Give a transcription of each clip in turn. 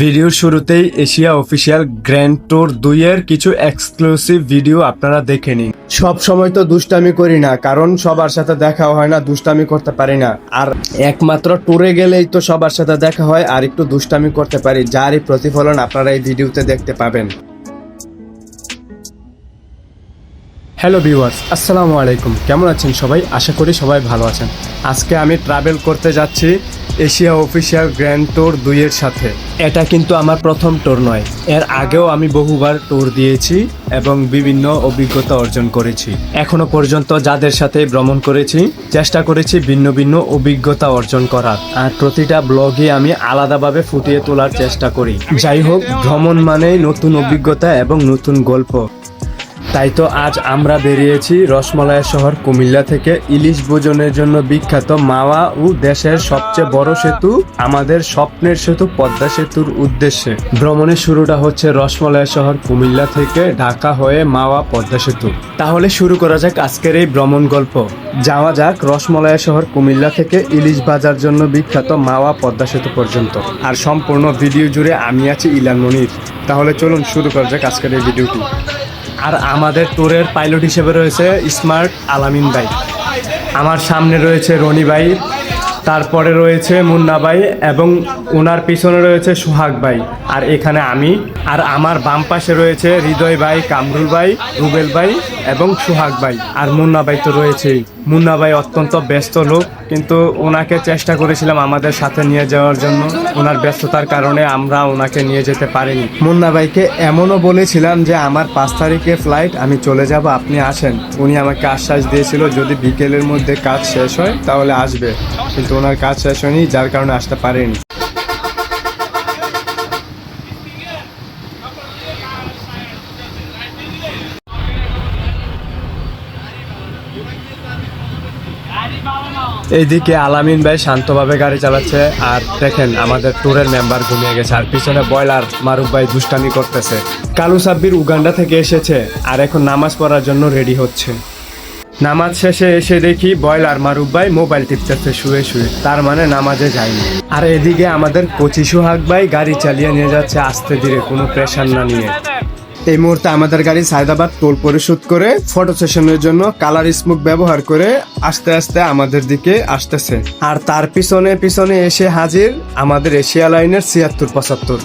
ভিডিওর শুরুতেই Asia official grand tour দুইয়ের কিছু এক্সক্লুসিভ ভিডিও আপনারা দেখে নিন। সব সময় তো দুষ্টামি করি না, কারণ সবার সাথে দেখা হয় না, দুষ্টামি করতে পারি না। আর একমাত্র ট্যুরে গেলেই তো সবার সাথে দেখা হয়, আর একটু দুষ্টামি করতে পারি, যারই প্রতিফলন আপনারা এই ভিডিওতে দেখতে পাবেন। হ্যালো ভিউয়ার্স আসসালামু আলাইকুম কেমন আছেন সবাই? আশা করি সবাই ভালো আছেন। আজকে আমি ট্রাভেল করতে যাচ্ছি এশিয়া অফিসিয়াল গ্র্যান্ড ট্যুর দুইয়ের সাথে। এটা কিন্তু আমার প্রথম ট্যুর নয়। এর আগেও আমি বহুবার ট্যুর দিয়েছি এবং বিভিন্ন অভিজ্ঞতা অর্জন করেছি। এখনও পর্যন্ত যাদের সাথে ভ্রমণ করেছি, চেষ্টা করেছি ভিন্ন ভিন্ন অভিজ্ঞতা অর্জন করার। আর প্রতিটা ব্লগে আমি আলাদাভাবে ফুটিয়ে তোলার চেষ্টা করি। যাই হোক, ভ্রমণ মানেই নতুন অভিজ্ঞতা এবং নতুন গল্প। তাই তো আজ আমরা বেরিয়েছি রসমলায়া শহর কুমিল্লা থেকে। ইলিশ ভোজনের জন্য বিখ্যাত মাওয়া ও দেশের সবচেয়ে বড় সেতু, আমাদের স্বপ্নের সেতু, পদ্মা সেতুর উদ্দেশ্যে। ভ্রমণের শুরুটা হচ্ছে রসমলায়া শহর কুমিল্লা থেকে ঢাকা হয়ে মাওয়া পদ্মা সেতু। তাহলে শুরু করা যাক আজকের এই ভ্রমণ গল্প। যাওয়া যাক রসমলায়া শহর কুমিল্লা থেকে ইলিশ বাজার জন্য বিখ্যাত মাওয়া পদ্মা সেতু পর্যন্ত। আর সম্পূর্ণ ভিডিও জুড়ে আমি আছি ইলান মনির। তাহলে চলুন শুরু করা যাক আজকের এই ভিডিওটি। আর আমাদের ট্যুরের পাইলট হিসেবে রয়েছে স্মার্ট আলামিন ভাই। আমার সামনে রয়েছে রনি ভাই, তারপরে রয়েছে মুন্না ভাই এবং ওনার পিছনে রয়েছে সোহাগ ভাই, আর এখানে আমি, আর আমার বাম পাশে রয়েছে হৃদয় ভাই, কামরুল ভাই, রুবেল ভাই এবং সোহাগ ভাই। আর মুন্না ভাই তো রয়েছেই। মুন্না ভাই অত্যন্ত ব্যস্ত লোক, কিন্তু ওনাকে চেষ্টা করেছিলাম আমাদের সাথে নিয়ে যাওয়ার জন্য। ওনার ব্যস্ততার কারণে আমরা ওনাকে নিয়ে যেতে পারিনি। মুন্না ভাইকে এমনও বলেছিলাম যে, আমার পাঁচ তারিখে ফ্লাইট, আমি চলে যাব, আপনি আসেন। উনি আমাকে আশ্বাস দিয়েছিল, যদি বিকেলের মধ্যে কাজ শেষ হয়, তাহলে আসবে। কিন্তু ওনার কাজ শেষ হয়নি, যার কারণে আসতে পারেনি। এইদিকে আলামিন ভাই শান্তভাবে গাড়ি চালাচ্ছে, আর দেখেন আমাদের ট্যুরের মেম্বার ঘুমিয়ে গেছে, আর পিছনে বয়লার মারুফ ভাই দুষ্টামি করতেছে। কালু সাব্বির উগান্ডা থেকে এসেছে, আর এখন নামাজ পড়ার জন্য রেডি হচ্ছে। নামাজ শেষে এসে দেখি বয়লার মারুফ ভাই মোবাইল টিপতেছে শুয়ে শুয়ে, তার মানে নামাজে যায়নি। আর এদিকে আমাদের কচি সোহাগ ভাই গাড়ি চালিয়ে নিয়ে যাচ্ছে আস্তে ধীরে, কোনো প্রেশার না নিয়ে। এই মুহূর্তে আমাদের গাড়ি সায়দাবাদ টোল পরিশোধ করে ফটো সেশনের জন্য কালার স্মোক ব্যবহার করে আস্তে আস্তে আমাদের দিকে আসতেছে। আর তার পিছনে পিছনে এসে হাজির আমাদের এশিয়া লাইনের ছিয়াত্তর পঁচাত্তর।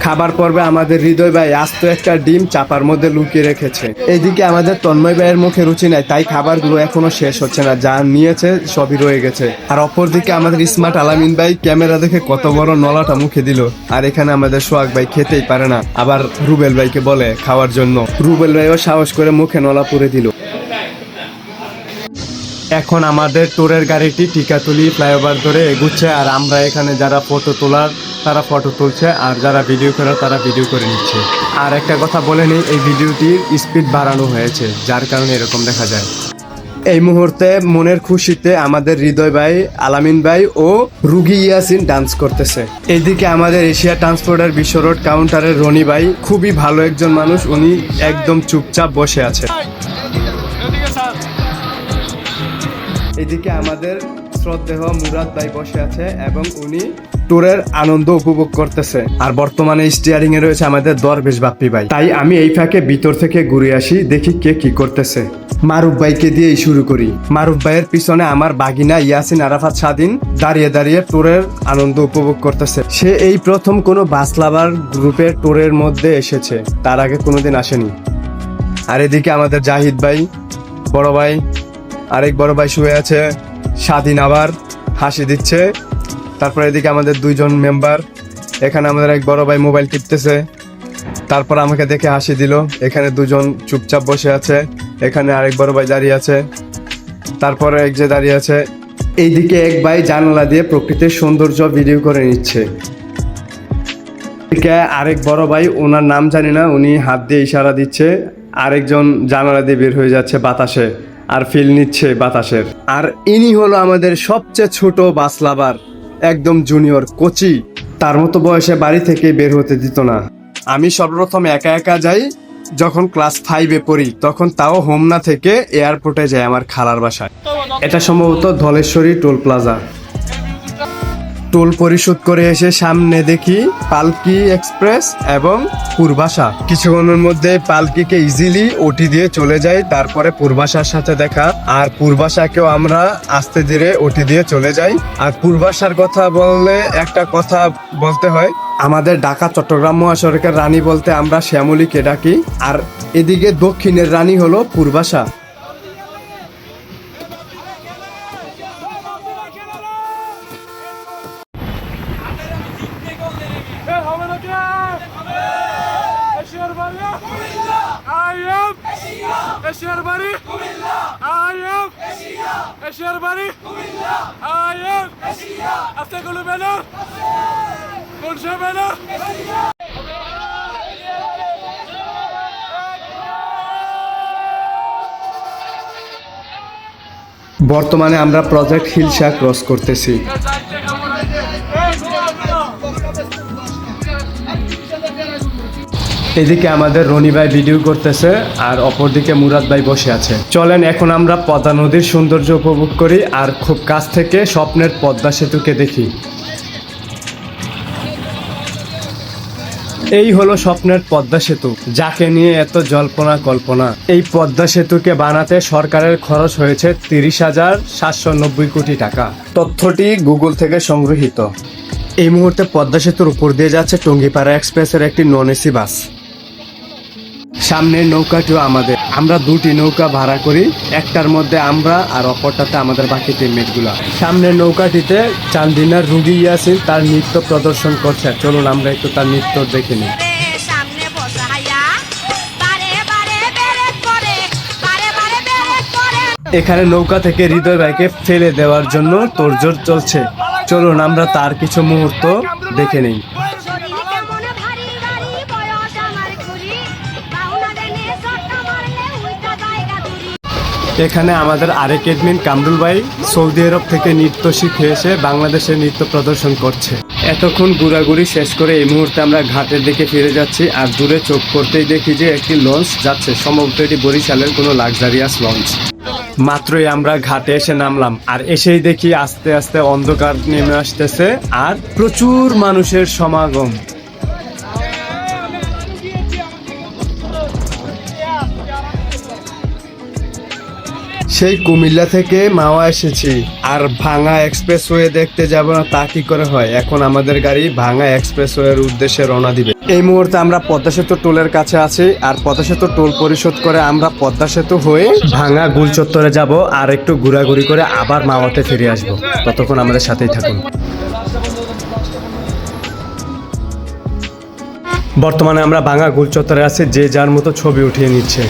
খাবার পর্বে আমাদের হৃদয় ভাই আস্ত একটা ডিম চাপার মধ্যে লুকিয়ে রেখেছে। এইদিকে আমাদের তন্ময় ভাইয়ের মুখে রুচি নাই, তাই খাবারগুলো এখনও শেষ হচ্ছে না, যা নিয়েছে সবই রয়ে গেছে। আর অপরদিকে আমাদের স্মার্ট আলামিন ভাই ক্যামেরা দেখে কত বড় নলাটা মুখে দিল। আর এখানে আমাদের সোহাগ ভাই খেতেই পারে না, আবার রুবেল ভাইকে বলে খাওয়ার জন্য। রুবেল ভাইও সাহস করে মুখে নলা পুরে দিল। এখন আমাদের ট্যুরের গাড়িটি টিকাতুলি ফ্লাইওভার ধরে এগুচ্ছে আর আমরা এখানে যারা ফটো তোলার, তারা ফটো তুলছে আর যারা ভিডিও করার, তারা ভিডিও করে নিচ্ছে। আর একটা কথা বলে নিই, এই ভিডিওটির স্পিড বাড়ানো হয়েছে, যার কারণে এরকম দেখা যায়। এই মুহূর্তে মনের খুশিতে আমাদের হৃদয় ভাই, আলামিন ভাই ও রুগী ইয়াসিন ডান্স করতেছে। এইদিকে আমাদের এশিয়া ট্রান্সপোর্টের বিশ্ব রোড কাউন্টারের রনি ভাই, খুবই ভালো একজন মানুষ, উনি একদম চুপচাপ বসে আছে। এদিকে আমাদের শ্রদ্ধেহ মুরাদ ভাই বসে আছে এবং উনি ট্যুরের আনন্দ উপভোগ করতেছে। আর বর্তমানে স্টিয়ারিং এ রয়েছে আমাদের দরবেশ বাপ্পি ভাই। তাই আমি এই ফাঁকে ভিতর থেকে ঘুরে আসি, দেখি কে কি করতেছে। মারুফ ভাইকে দিয়েই শুরু করি। মারুফ ভাইয়ের পিছনে আমার বাগিনা ইয়াসিন আরাফাত স্বাধীন দাঁড়িয়ে দাঁড়িয়ে ট্যুরের আনন্দ উপভোগ করতেছে। সে এই প্রথম কোনো বাস লাভার গ্রুপের ট্যুরের মধ্যে এসেছে। তার আগে কোনোদিন আসেনি। আর এদিকে আমাদের জাহিদ ভাই, বড় ভাই আরেক বড় ভাই শুয়ে আছে, স্বাধীন আবার, হাসি দিচ্ছে। তারপর এদিকে আমাদের দুইজন মেম্বার এখানে আমাদের এক বড় ভাই মোবাইল টিপতেছে। তারপর আমাকে দেখে হাসি দিল, এখানে দুজন চুপচাপ বসে আছে, এখানে আরেক বড় ভাই দাঁড়িয়ে আছে। তারপরে এক যে দাঁড়িয়ে আছে, এইদিকে এক ভাই জানালা দিয়ে প্রকৃতির সৌন্দর্য ভিডিও করে নিচ্ছে। এদিকে আরেক বড় ভাই, ওনার নাম জানি না, উনি হাত দিয়ে ইশারা দিচ্ছে, আরেকজন জানালা দিয়ে বের হয়ে যাচ্ছে বাতাসে। আর ফিল নিচ্ছে বাতাসের। আর ইনি হলো আমাদের সবচেয়ে ছোট বাস লাভার, একদম জুনিয়র কোচি। তার মতো বয়সে বাড়ি থেকে বের হতে দিত না। আমি সর্বপ্রথম একা একা যাই, যখন ক্লাস ফাইভে পড়ি, তখন তাও হোমনা থেকে এয়ারপোর্টে যায় আমার খালার বাসায়। এটা সম্ভবত ধলেশ্বরী টোল প্লাজা। টোল পরিশোধ করে এসে সামনে দেখি পালকি এক্সপ্রেস এবং পূর্বাশা। কিছুক্ষণের মধ্যে পালকিকে ইজিলি ওটি দিয়ে চলে যাই তারপরে পূর্বাশার সাথে দেখা। আর পূর্বাশাকেও আমরা আস্তে ধীরে ওটি দিয়ে চলে যাই। আর পূর্বাশার কথা বললে একটা কথা বলতে হয়, আমাদের ঢাকা, চট্টগ্রাম মহাসড়কের রানী বলতে আমরা শ্যামলীকে ডাকি। আর এদিকে দক্ষিণের রানী হলো পূর্বাশা। Eşer bari! Ayıp! Hasta kulu beni! Konuşa beni! বর্তমানে আমরা প্রজেক্ট হিলসা ক্রস করতেছি এদিকে আমাদের রনি ভাই ভিডিও করতেছে, আর অপরদিকে মুরাদ ভাই বসে আছে। চলেন, এখন আমরা পদ্মা নদীর সৌন্দর্য উপভোগ করি, আর খুব কাছ থেকে স্বপ্নের পদ্মা সেতুকে দেখি। এই হলো স্বপ্নের পদ্মা সেতু, যাকে নিয়ে এত জল্পনা কল্পনা। এই পদ্মা সেতুকে বানাতে সরকারের খরচ হয়েছে তিরিশ হাজার সাতশো নব্বই কোটি টাকা। তথ্যটি গুগল থেকে সংগৃহীত। এই মুহূর্তে পদ্মা সেতুর উপর দিয়ে যাচ্ছে টঙ্গিপাড়া এক্সপ্রেসের একটি নন এসি বাস। সামনের নৌকাটিও আমাদের। আমরা দুটি নৌকা ভাড়া করি একটার মধ্যে আমরা আর অপরটাতে আমাদের বাকি টিমমেটগুলা সামনের নৌকাটিতে চান্দিনার রুগী ইয়াসিন তার নৃত্য প্রদর্শন করছে। চলুন আমরা একটু তার নৃত্য দেখে নিই। এখানে নৌকা থেকে হৃদয় ভাইকে ফেলে দেওয়ার জন্য তোড়জোড় চলছে। চলুন আমরা তার কিছু মুহূর্ত দেখে নেই। এখানে আমাদের আরেক এডমিন কামরুল ভাই সৌদি আরব থেকে নৃত্য শিখে এসে বাংলাদেশে নৃত্য প্রদর্শন করছে। এতক্ষণ ঘোরাঘুরি শেষ করে এই মুহূর্তে আমরা ঘাটের দিকে ফিরে যাচ্ছি আর দূরে চোখ করতেই দেখি যে একটি লঞ্চ যাচ্ছে, সম্ভবত এটি বরিশালের কোনো লাক্সারিয়াস লঞ্চ। মাত্রই আমরা ঘাটে এসে নামলাম আর এসেই দেখি আস্তে আস্তে অন্ধকার নেমে আসতেছে আর প্রচুর মানুষের সমাগম। সেই কুমিল্লা থেকে মাওয়া এসেছি। আর ভাঙা এক্সপ্রেস এক্সপ্রেসওয়ে দেখতে যাব না, তা কি করে হয়? এখন আমাদের গাড়ি ভাঙা এক্সপ্রেস এক্সপ্রেসওয়ের উদ্দেশ্যে রওনা দিবে। এই মুহূর্তে আমরা পদ্মা সেতু টোলের কাছে আছি, আর পদ্মা সেতু টোল পরিশোধ করে আমরা পদ্মা সেতু হয়ে ভাঙা গুল চত্বরে যাব, আর একটু ঘোরাঘুরি করে আবার মাওয়াতে ফিরে আসব। ততক্ষণ আমাদের সাথেই থাকুন। বর্তমানে আমরা ভাঙা গুল চত্বরে আছি, যে যার মতো ছবি উঠিয়ে নিচ্ছে।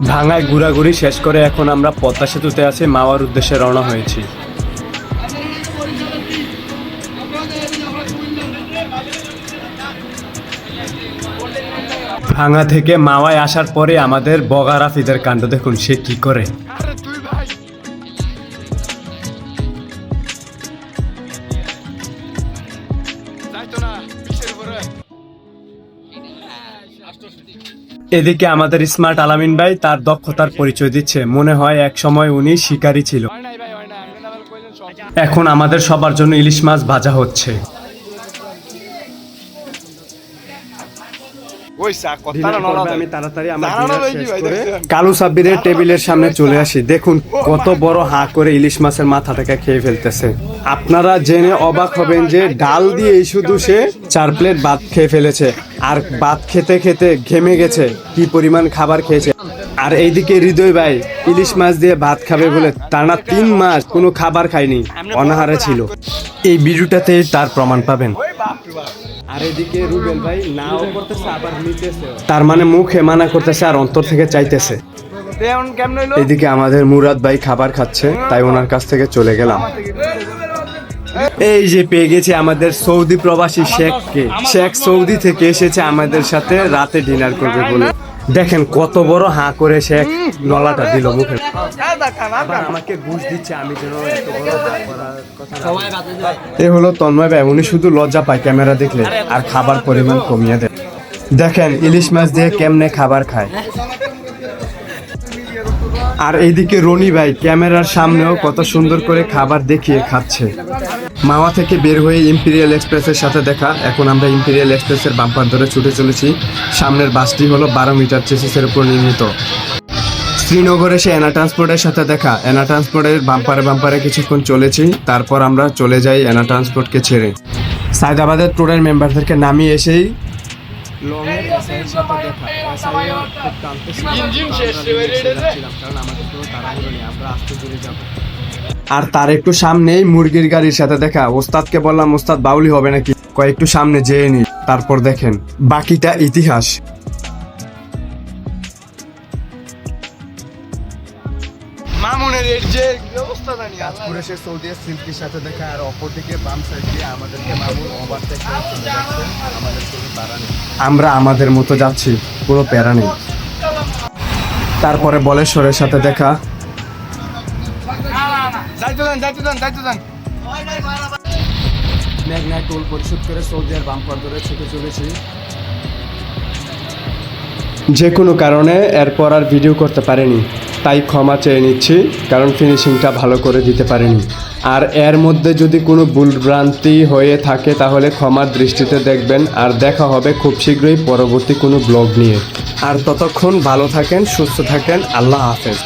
ভাঙায় ঘোরাঘুরি শেষ করে এখন আমরা পদ্মা সেতুতে আছি, মাওয়ার উদ্দেশ্যে রওনা হয়েছি। ভাঙা থেকে মাওয়ায় আসার পরে আমাদের বগারা ফিদের কাণ্ড, দেখুন সে কি করে। এদিকে আমাদের স্মার্ট আলামিন ভাই তার দক্ষতার পরিচয় দিচ্ছে। মনে হয় এক সময় উনি শিকারী ছিল। এখন আমাদের সবার জন্য ইলিশ মাছ ভাজা হচ্ছে। আমি তাড়াতাড়ি? কালু সাব্বিরের টেবিলের সামনে চলে আসি। দেখুন কত বড় হা করে ইলিশ মাছের মাথাটাকে খেয়ে ফেলতেছে। আপনারা জেনে অবাক হবেন যে ডাল দিয়ে শুধু সে চার প্লেট ভাত খেয়ে ফেলেছে। আর ভাত খেতে খেতে ঘেমে গেছে। কি পরিমাণ খাবার খেয়েছে। আর এইদিকে হৃদয় ভাই ইলিশ মাছ দিয়ে ভাত খাবে বলে টানা তিন মাস কোনো খাবার খায়নি। অনাহারে ছিল। এই ভিডিওটাতে তার প্রমাণ পাবেন। আর এদিকে রুবেল ভাই নাও করতেছে আবার নিতেছে। তার মানে মুখে মানা করতেছে আর অন্তর থেকে চাইতেছে। এদিকে আমাদের মুরাদ ভাই খাবার খাচ্ছে তাই ওনার কাছ থেকে চলে গেলাম। এই যে পেয়ে গেছি আমাদের সৌদি প্রবাসী শেখকে। শেখ সৌদি থেকে এসেছে আমাদের সাথে রাতে ডিনার করবে বলে। দেখেন কত বড় হা করে সে নলাটা দিল মুখে আমাকে ঘুষ দিচ্ছে আমি যেন এত বড়। এ হলো তন্ময় ভাই উনি শুধু লজ্জা পায় ক্যামেরা দেখলে আর খাবার পরিমাণ কমিয়ে দেয়। দেখেন ইলিশ মাছ দিয়ে কেমনে খাবার খায়। আর এইদিকে রনি ভাই ক্যামেরার সামনেও কত সুন্দর করে খাবার দেখিয়ে খাচ্ছে। মাওয়া থেকে বের হয়ে ইম্পিরিয়াল এক্সপ্রেসের সাথে দেখা। এখন আমরা ইম্পিরিয়াল এক্সপ্রেসের বাম্পার ধরে ছুটে চলেছি। সামনের বাসটি হলো বারো মিটার চেসিসের উপর নির্মিত। শ্রীনগরে সে এনা ট্রান্সপোর্টের সাথে দেখা। এনা ট্রান্সপোর্টের বাম্পারে বাম্পারে কিছুক্ষণ চলেছি। তারপর আমরা চলে যাই এনা ট্রান্সপোর্টকে ছেড়ে। সায়দাবাদের ট্যুরের মেম্বারদেরকে নামিয়ে এসেই লংয়ের সাথে দেখা। খুব। কারণ আমাদের তো তাড়াহুড়ো নেই আমরা আস্তে দূরে যাব। আর তার একটু সামনেই মুরগির গাড়ির সাথে দেখা। ওস্তাদকে বললাম ওস্তাদ বাউলি হবে নাকি? কয়েকটু সামনে যেয়ে নি তারপর দেখেন। বাকিটা ইতিহাস। আল্লাহ। পুরেশে সৌদি সিল্কির সাথে দেখা আর অপরদিকে বাম সাইড দিয়ে আমাদেরকে মামুন ওভারটেক আমাদের কোনো নেই। আমরা আমাদের মতো যাচ্ছি কোনো প্যারা নেই। তারপরে বলেশ্বরের সাথে দেখা। মেঘনায় টোল পরিশোধ করে সৌদি আর বাম্পার ধরে ছুটে চলেছি। যে কোনো কারণে এরপর আর ভিডিও করতে পারিনি। তাই ক্ষমা চেয়ে নিচ্ছি, কারণ ফিনিশিংটা ভালো করে দিতে পারিনি। আর এর মধ্যে যদি কোনো ভুলভ্রান্তি হয়ে থাকে, তাহলে ক্ষমার দৃষ্টিতে দেখবেন, আর দেখা হবে খুব শীঘ্রই পরবর্তী কোনো ব্লগ নিয়ে। আর ততক্ষণ ভালো থাকেন, সুস্থ থাকেন, আল্লাহ হাফেজ।